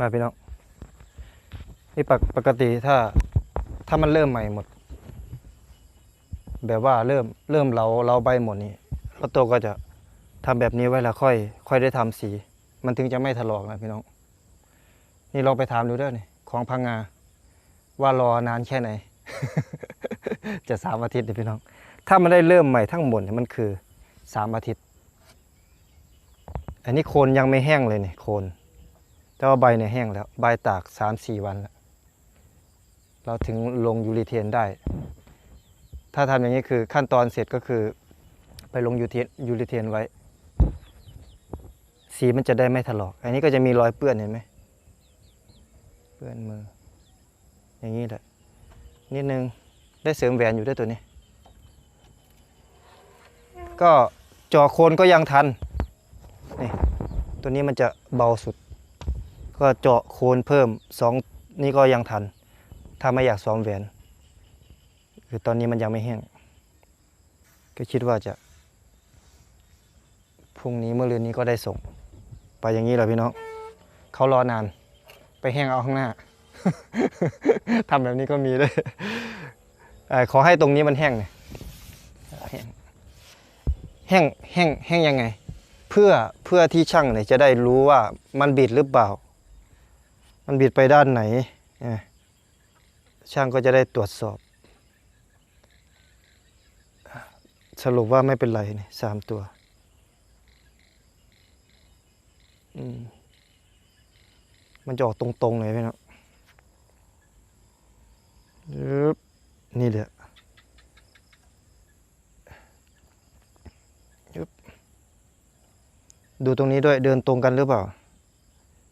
มาพี่น้องนี่ปกปกติถ้าถ้ามันเริ่มใหม่หมด แบบว่าเริ่มเริ่มเราเราใบหมดนี่แล้วตัวก็จะทำแบบนี้ไว้แล้วค่อย ค่อยได้ทำสี มันถึงจะไม่ถลอกนะพี่น้อง นี่ลองไปถามดูด้อนี่ของพังงา ว่ารอนานแค่ไหน จะสามอาทิตย์เลยพี่น้อง ถ้ามันได้เริ่มใหม่ทั้งหมดเนี่ยมันคือสามอาทิตย์ อันนี้โคนยังไม่แห้งเลยเนี่ยโคน แต่ว่าใบเนี่ยแห้งแล้ว ใบตากสามสี่วันแล้ว เราถึงลงยูรีเทนได้ ถ้าทำอย่างนี้คือขั้นตอนเสร็จก็คือไปลงยูเทนยูรีเทนไว้ สีมันจะได้ไม่ถลอก อันนี้ก็จะมีรอยเปื้อนเห็นไหมเปื้อนมือ อย่างนี้แหละนิดนึงได้เสริมแหวนอยู่ด้วยตัวนี้ ก็จอโคนก็ยังทันนี่ตัวนี้มันจะเบาสุด ก็เจาะโคนเพิ่มสองนี่ก็ยังทัน ถ้าไม่อยากซ้อมแหวน คือตอนนี้มันยังไม่แห้ง ก็คิดว่าจะพรุ่งนี้เมื่อเรืนนี้ก็ได้ส่ง ไปอย่างนี้แหละพี่น้องเขารอนาน ไปแห้งเอาข้างหน้าทำแบบนี้ก็มีด้วยขอให้ตรงนี้มันแห้งหน่ยแห้งแห้งแห้งแห้งยังไง เพื่อเพื่อที่ช่างเนี่ยจะได้รู้ว่ามันบิดหรือเปล่า มันบิดไปด้านไหน ช่างก็จะได้ตรวจสอบ สรุปว่าไม่เป็นไรนี่สามตัวมมันจะออกตรงๆเลยพี่น้องยึบนี่แหละยึบดูตรงนี้ด้วยเดินตรงกันหรือเปล่า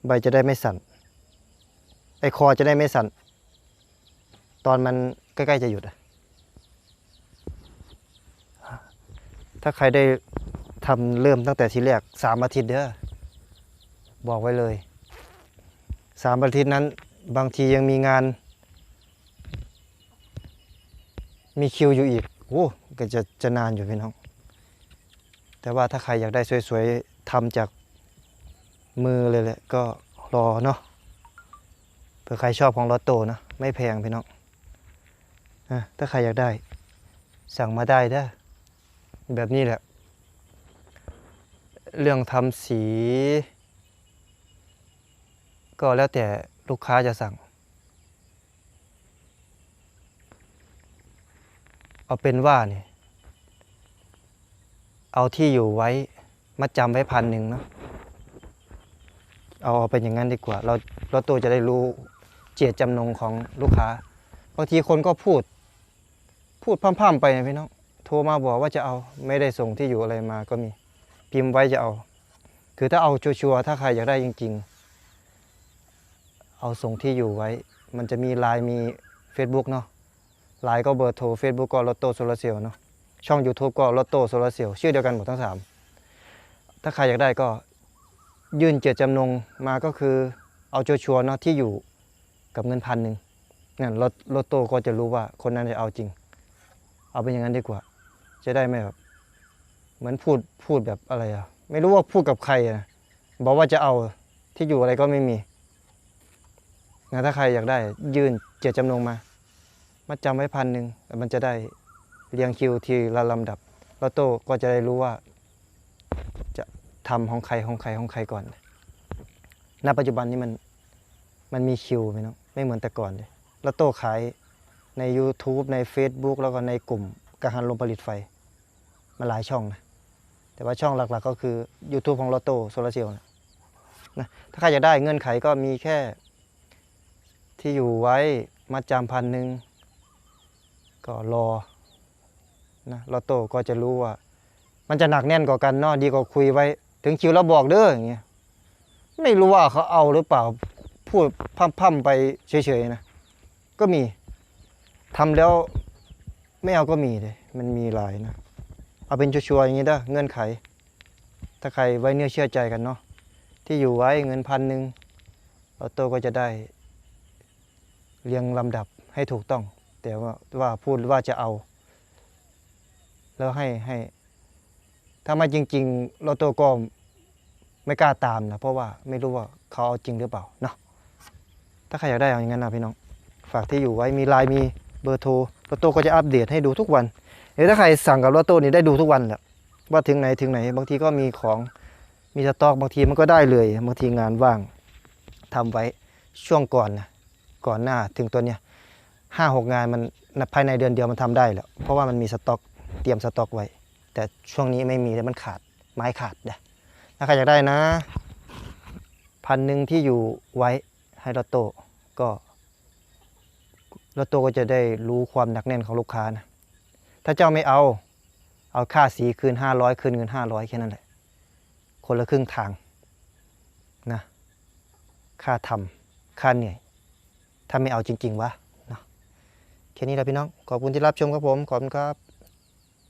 ใบจะได้ไม่สั่น ไอคอจะได้ไม่สั่น ตอนมันใกล้ๆจะหยุดอะถ้าใครได้ทำเริ่มตั้งแต่ทีแรกสามอาทิตย์เด้อบอกไว้เลยสามอาทิตย์นั้น บางทียังมีงาน มีคิวอยู่อีกโอ้ก็จะจะนานอยู่พี่น้อง แต่ว่าถ้าใครอยากได้สวยๆทำจากมือเลยแหละก็รอเนาะ เผื่อใครชอบของลอตโต้นะไม่แพงพี่น้องนะถ้าใครอยากได้ สั่งมาได้เด้อแบบนี้แหละ เรื่องทำสี ก็แล้วแต่ลูกค้าจะสั่ง เอาเป็นว่าเนี่ยเอาที่อยู่ไว้มัดจำไว้พันหนึ่งเนาะเอาเอาเป็นอย่างนั้นดีกว่า เราเราตัวจะได้รู้ เจตจำนงของลูกค้า บางทีคนก็พูด พูดพร่ำๆไปนะพี่น้องโทรมาบอกว่าจะเอาไม่ได้ส่งที่อยู่อะไรมาก็มี พิมพ์ไว้จะเอา คือถ้าเอาชัวร์ๆถ้าใครอยากได้จริง ๆ เอาส่งที่อยู่ไว้ มันจะมีไลน์มี Facebook เนาะไลน์ก็เบอร์โทร Facebook ก็ลอตโต้โซลาเซลล์เนาะช่อง YouTube ก็ลอตโต้โซลาเซลล์ชื่อเดียวกันหมดทั้งสามถ้าใครอยากได้ก็ยื่นเจตจำนงมาก็คือเอาชัวร์ๆเนาะที่อยู่ กับเงินพันหนึ่งนั่นลอตลอตโต้ก็จะรู้ว่าคนนั้นจะเอาจริง เอาเป็นอย่างนั้นดีกว่า จะได้ไม่แบบเหมือนพูดพูดแบบอะไรอะไม่รู้ว่าพูดกับใครอะบอกว่าจะเอาที่อยู่อะไรก็ไม่มีนะถ้าใครอยากได้ ยื่นเจตจำนงมามาจำไว้พันหนึ่งแล้วมันจะได้เรียงคิวทีละลำดับล้วโต้ก็จะได้รู้ว่า จะทำของใครของใครของใครก่อนณปัจจุบันนี้มันมันมีคิวไหมเนาะ ไม่เหมือนแต่ก่อนเลยแล้วโต้ขายใน YouTube ใน Facebook แล้วก็ในกลุ่มกระหันลมผลิตไฟ มาหลายช่องนะ แต่ว่าช่องหลักๆก็คือ YouTube ของลอตโต้โซลาเซลล์นะถ้าใครอยากได้เงื่อนไขก็มีแค่ ที่อยู่ไว้มาจำพันหนึ่งก็รอนะลอตโต้ก็จะรู้ว่า มันจะหนักแน่นกว่ากันเนาะดีกว่าคุยไว้ ถึงคิวแล้วบอกเด้ออย่างเงี้ยไม่รู้ว่าเขาเอาหรือเปล่า พูดพั่มๆไปเฉยๆนะ ก็มีทำแล้วไม่เอาก็มีเลยมันมีหลายนะ เอาเป็นชัวร์ๆอย่างนี้เด้เงื่อนไข ถ้าใครไว้เนื้อเชื่อใจกันเนาะที่อยู่ไว้เงินพันหนึ่งลอตโต้ก็จะได้เรียงลำดับให้ถูกต้อง แต่ว่าว่าพูดว่าจะเอา แล้วให้ให้ ถ้าม่จริงๆลอตโต้ก็ไม่กล้าตามนะ เพราะว่าไม่รู้ว่าเขาเอาจริงหรือเปล่าเนาะาใครอยากได้เอาอย่างนั้นนะพี่น้อง ฝากที่อยู่ไว้มีไลน์มีเบอร์โทรลอตโต้ก็จะอัปเดตให้ดูทุกวันหรือถ้าใครสั่งกับลอตโต้นี่ได้ดูทุกวันแหละว่าถึงไหนถึงไหน บางทีก็มีของมีสต็อกบางทีมันก็ได้เลยบางทีงานว่างทำไว้ช่วงก่อนนะก่อนหน้าถึงตัวเนี้ยห้าหกงานมันภายในเดือนเดียวมันทำได้แล้วเพราะว่ามันมีสต็อกเตรียมสต็อกไว้ แต่ช่วงนี้ไม่มีแล้วมันขาดไม้ขาดนะถ้าใครอยากได้นะพันหนึ่งที่อยู่ไว้ให้ลอตโต้ ก็ลอตโต้ก็จะได้รู้ความหนักแน่นของลูกค้านะ ถ้าเจ้าไม่เอา เอาค่าสีคืนห้าร้อยคืนเงินห้าร้อยแค่นั้นแหละ คนละครึ่งทางนะ ค่าทำค่าเหนื่อย ถ้าไม่เอาจริง ๆวะนะแค่นี้แหละพี่น้อง ขอบคุณที่รับชมครับผม ขอบคุณครับ